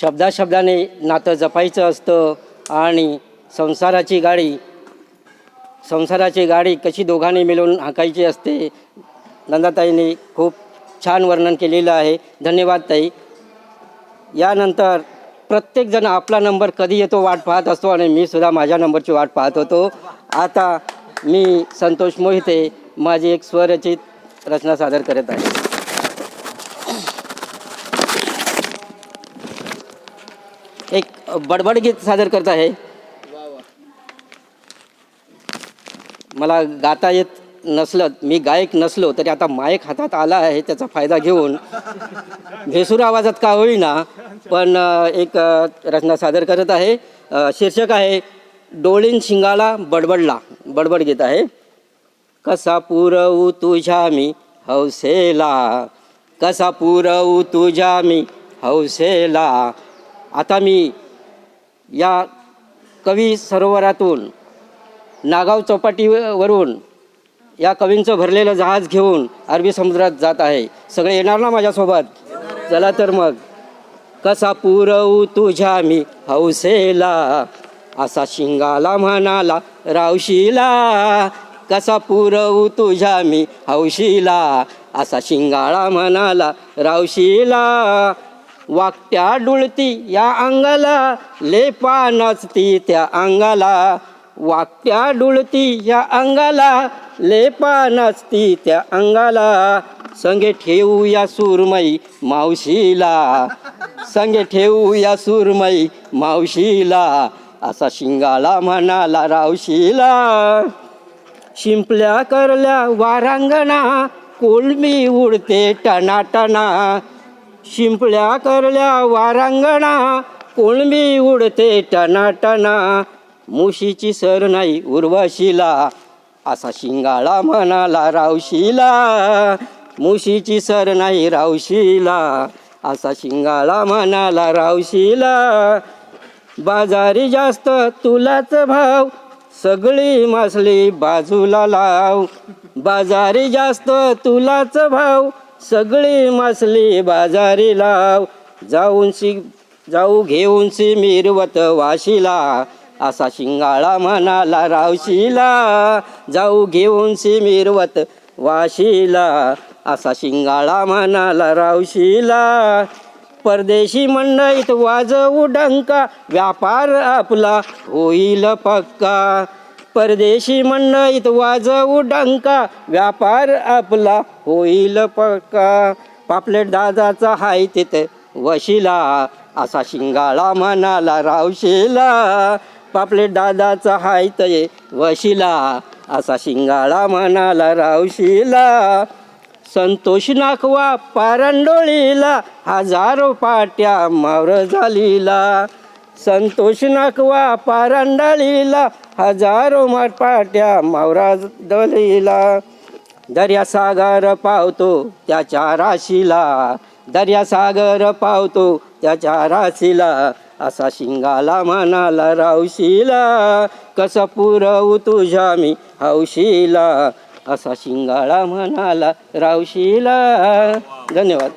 शब्दाशब्दाने नातं जपायचं असतं आणि संसाराची गाडी संसाराची गाडी कशी दोघांनी मिळून हाकायची असते नंदाताईंनी खूप छान वर्णन केलेलं आहे. धन्यवाद ताई. यानंतर प्रत्येकजण आपला नंबर कधी येतो वाट पाहत असतो आणि मी सुद्धा माझ्या नंबरची वाट पाहत होतो. आता मी संतोष मोहिते माझी एक स्वरचित रचना सादर करत आहे. बडबड गीत सादर करत आहे. मला गाता येत नसलं मी गायक नसलो तरी आता मायक हातात आला आहे त्याचा फायदा घेऊन. भेसूर आवाजात का होईना पण एक रचना सादर करत आहे. शीर्षक आहे डोळीन शिंगाला बडबडला बडबड गीत आहे. कसा पुरवू तुझ्या मी हौसेला कसा पुरवू तुझ्या मी हौसेला. आता मी या कवी सरोवरातून नागाव चौपाटीवरून या कवींचं भरलेलं जहाज घेऊन अरबी समुद्रात जात आहे. सगळे येणार ना माझ्यासोबत? चला तर मग. कसा पुरवू तुझ्या मी हौसेला? असा शिंगाला म्हणाला रावशीला. कसा पुरवू तुझ्या मी हौशीला? असा शिंगाळा म्हणाला रावशीला. वाकट्या डुळती या अंगाला लेपा नाचती त्या अंगाला. वाकट्या डुळती या अंगाला लेपा नाचती त्या अंगाला. संगे ठेवू या सुरमई मावशीला. संगे ठेवू या सुरमई मावशीला. असा शिंगाला म्हणाला रावशीला. शिंपल्या करल्या वारांगणा कोलमी उडते टनाटना. शिंपल्या करल्या वारांगणा कोळंबी उडते टनाटना. मुशीची सर नाही उर्वशीला असा शिंगाळा म्हणाला रावशीला. मुशीची सर नाही रावशीला असा शिंगाळा म्हणाला रावशीला. बाजारी जास्त तुलाच भाव सगळी मासली बाजूला लाव. बाजारी जास्त तुलाच भाव सगळी मासली बाजारी लाव. जाऊन सी जाऊ घेऊन सी मिरवत वाशीला. असा शिंगाळा म्हणाला रावशीला. जाऊ घेऊन सी मिरवत वाशीला. असा शिंगाळा म्हणाला रावशीला. परदेशी मंडईत वाजवू डंका. व्यापार आपला होईल पक्का. परदेशी मंडईत वाजवू डंका. व्यापार आपला होईल पक्का. पापलेट दादाचा हाय तिथे वशिला. असा शिंगाळा म्हणाला रावशीला. पापलेट दादाचा हाय ते वशिला. असा शिंगाळा म्हणाला रावशीला. संतोष नाखवा पारंडोळीला. हजारो पाट्या मावर झालीला. संतोष नाखवा पारंडळीला. हजारो माट पाट्या मावरा दलीला. दर्यासागर पावतो त्याच्या राशीला. दर्यासागर पावतो त्याच्या राशीला. असा शिंगाला म्हणाला रावशीला कसं पुरवू तुझ्या मी हौशीला. असा शिंगाळा म्हणाला रावशीला. धन्यवाद.